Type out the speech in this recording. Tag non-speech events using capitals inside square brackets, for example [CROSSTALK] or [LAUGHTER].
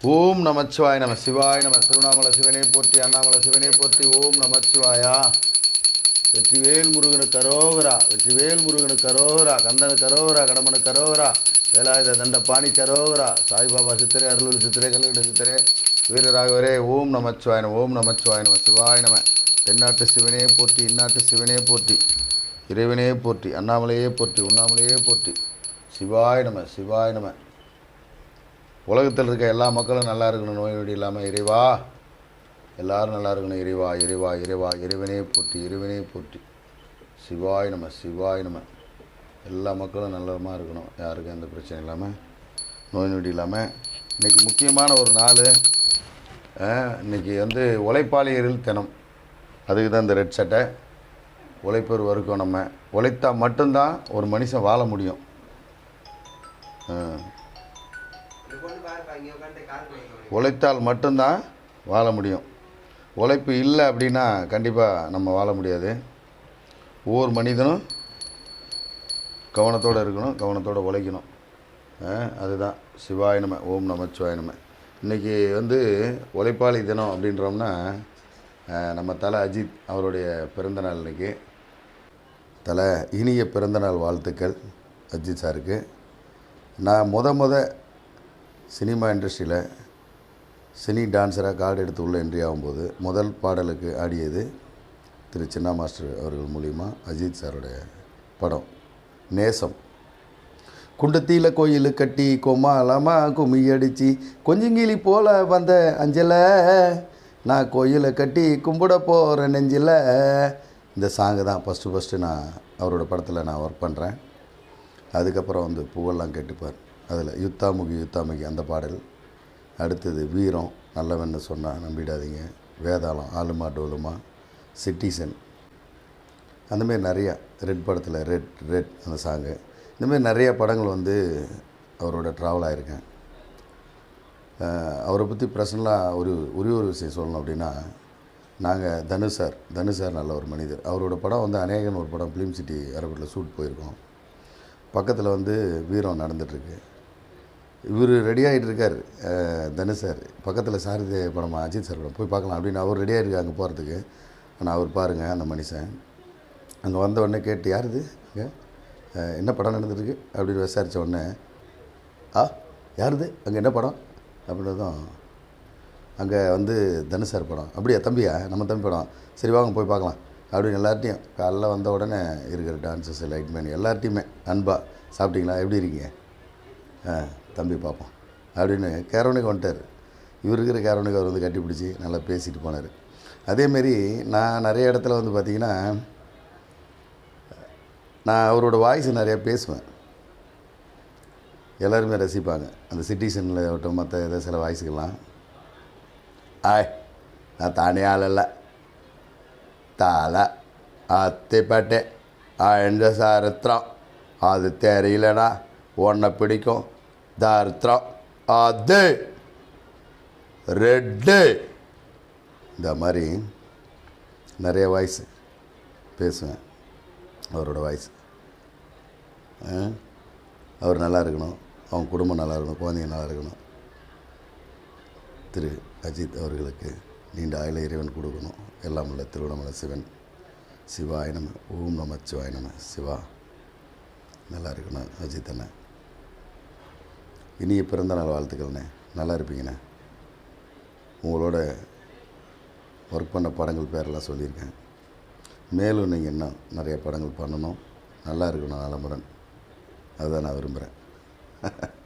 ஓம் நமச்சிவாய் நம சிவாய் நம திருவண்ணாமலை சிவனை போற்றி அண்ணாமலை சிவனை போற்றி ஓம் நமச்சிவாயா. வெற்றிவேல் முருகனுக்கு கரோகரா வெற்றிவேல் முருகனுக்கு கரோகரா கந்தனுக்கு கரோகரா கடமனுக்கு கரோகரா வேலாயுத தண்ட பாணி கரோகரா சாய்பாபா சித்திரை அருள் சித்திரை கல்லுகிட சித்திரை வீரராகவரே ஓம் நமச்சிவாய் நம ஓம் நமச்சிவாய் நம சிவாய் நம. தென்னாட்டு சிவனே போற்றி இந்நாட்டு சிவனே போற்றி இறைவனே போற்றி அண்ணாமலையே போற்றி உண்ணாமலையே போற்றி. சிவாய் நம சிவாய் நம. உலகத்தில் இருக்க எல்லா மக்களும் நல்லா இருக்கணும் நோய் நொடி இல்லாமல் இறைவா எல்லாரும் நல்லா இருக்கணும். இறைவா இறைவா இறைவா இறைவனே போட்டி இறைவனே போட்டி சிவாய் நம்ம சிவாய் நம்ம எல்லா மக்களும் நல்லமாக இருக்கணும். யாருக்கும் எந்த பிரச்சனை இல்லாமல் நோய் நொடி இல்லாமல் இன்றைக்கி முக்கியமான ஒரு நாள் இன்றைக்கி வந்து உழைப்பாளியர்கள் தினம். அதுக்கு தான் இந்த ரெட் சட்டை. உழைப்பர் வரைக்கும் நம்ம. உழைத்தா மட்டும்தான் ஒரு மனுஷன் வாழ முடியும். ஆ. உழைத்தால் மட்டும்தான் வாழ முடியும். உழைப்பு இல்லை அப்படின்னா கண்டிப்பாக நம்ம வாழ முடியாது. ஒவ்வொரு மனிதனும் கவனத்தோடு இருக்கணும் கவனத்தோடு உழைக்கணும். அதுதான். சிவாய நம ஓம் நமச்சிவாய நம. இன்றைக்கி வந்து உழைப்பாளி தினம் அப்படின்றோம்னா நம்ம தலை அஜித் அவருடைய பிறந்தநாள் இன்றைக்கி தலை இனிய பிறந்தநாள் வாழ்த்துக்கள் அஜித் சாருக்கு. நான் முத முத சினிமா இண்டஸ்ட்ரியில் சினி டான்ஸராக கார்டு எடுத்து உள்ள என்ட்ரி ஆகும்போது முதல் பாடலுக்கு ஆடியது திரு சின்ன மாஸ்டர் அவர்கள் மூலிமா அஜித் சாருடைய படம் நேசம். குண்டத்தீல கோயில் கட்டி கொமாலமா கும்மி அடித்து கொஞ்சங்கிலி போல வந்த அஞ்சலை நான் கோயிலை கட்டி கும்பிட போகிற நெஞ்சில். இந்த சாங்கு தான் ஃபஸ்ட்டு ஃபஸ்ட்டு நான் அவரோட படத்தில் நான் ஒர்க் பண்ணுறேன் அதுக்கப்புறம் வந்து பூவெல்லாம் கேட்டுப்பார். அதில் யுத்தாமுகி யுத்தாமுகி அந்த பாடல். அடுத்தது வீரம் நல்லவன்னு சொன்னால் நம்பிடாதீங்க. வேதாளம் ஆளுமா டோலுமா சிட்டிசன். அந்தமாரி நிறையா ரெட் படத்தில் ரெட் ரெட் அந்த சாங்கு. இந்தமாரி நிறைய படங்கள் வந்து அவரோட ட்ராவல் ஆகிருக்கேன் அவரை பற்றி பர்சனலாக ஒரு ஒரே ஒரு விஷயம் சொல்லணும் அப்படின்னா நாங்கள் தனுஷ் சார் தனுஷ் சார் நல்ல ஒரு மனிதர். அவரோட படம் வந்து அநேகன் ஒரு படம் ஃபிலிம் சிட்டி ஏர்போர்ட்டில் ஷூட் போயிருக்கோம். பக்கத்தில் வந்து வீரம் நடந்துகிட்ருக்கு இவர் ரெடி ஆகிட்டு இருக்கார் தனுஷ் சார் பக்கத்தில் சாரதி படம் அஜித் சார் படம். போய் பார்க்கலாம். அப்படின்னு அவர் ரெடி ஆகிருக்கு அங்கே போகிறதுக்கு ஆனால் அவர் பாருங்கள் அந்த மனுஷன். அங்கே வந்த உடனே கேட்டு யார் இது? என்ன படம் நடந்துருக்கு அப்படின்னு விசாரித்த உடனே ஆ யாருது அங்கே என்ன படம்? அப்படின்றதும் அங்கே வந்து தனுஷ் சார் படம். அப்படியா தம்பியா? நம்ம தம்பி படம். சரி வாங்க போய் பார்க்கலாம். அப்படின்னு எல்லார்ட்டையும் காலைல வந்த உடனே இருக்கிற டான்ஸஸ் லைட்மேன் எல்லார்ட்டையுமே அன்பா சாப்பிட்டீங்களா? எப்படி இருக்கீங்க? ஆ. தம்பி பார்ப்போம். அப்படின்னு கேரவனுக்கு வந்துட்டார். இவர் இருக்கிற கேரவனுக்கு அவர் வந்து கட்டிப்பிடிச்சி நல்லா பேசிட்டு போனார். அதேமாரி நான் நிறைய இடத்துல வந்து பார்த்திங்கன்னா நான் அவரோட வாய்ஸ் நிறையா பேசுவேன். எல்லாருமே ரசிப்பாங்க. அந்த சிட்டிசனில் ஆகட்டும் மற்ற ஏதோ சில வாய்ஸுக்கெல்லாம் ஆய் நான் தனியால் இல்லை தலை ஆ அழிஞ்ச சாரத்திரம் அது தெரியலடா. உன்னை பிடிக்கும். தரித்திரம் அது. ரெட்டு. இந்த மாதிரி நிறைய வாய்ஸ் பேசுவேன். அவரோட வாய்ஸ் அவர் நல்லா இருக்கணும். அவங்க குடும்பம் நல்லா இருக்கணும். குழந்தைங்க நல்லா இருக்கணும். திரு அஜித் அவர்களுக்கு நீண்ட ஆயுள இறைவன் கொடுக்கணும். எல்லாம் உள்ள திருவண்ணாமலை சிவன். சிவாய நம. ஓம் நம நம. சிவா. நல்லா இருக்கணும். அஜித் அண்ணன் இனிய பிறந்த நாள் வாழ்த்துக்கள்ண்ணே. நல்லா இருப்பீங்கண்ணே. உங்களோட ஒர்க் பண்ண படங்கள் பேரெல்லாம் சொல்லியிருக்கேன். மேலும் நீங்கள் இன்னும் நிறைய படங்கள் பண்ணணும். நல்லா இருக்கணும் நலமுடன் அதுதான் நான் விரும்புகிறேன் [LAUGHS]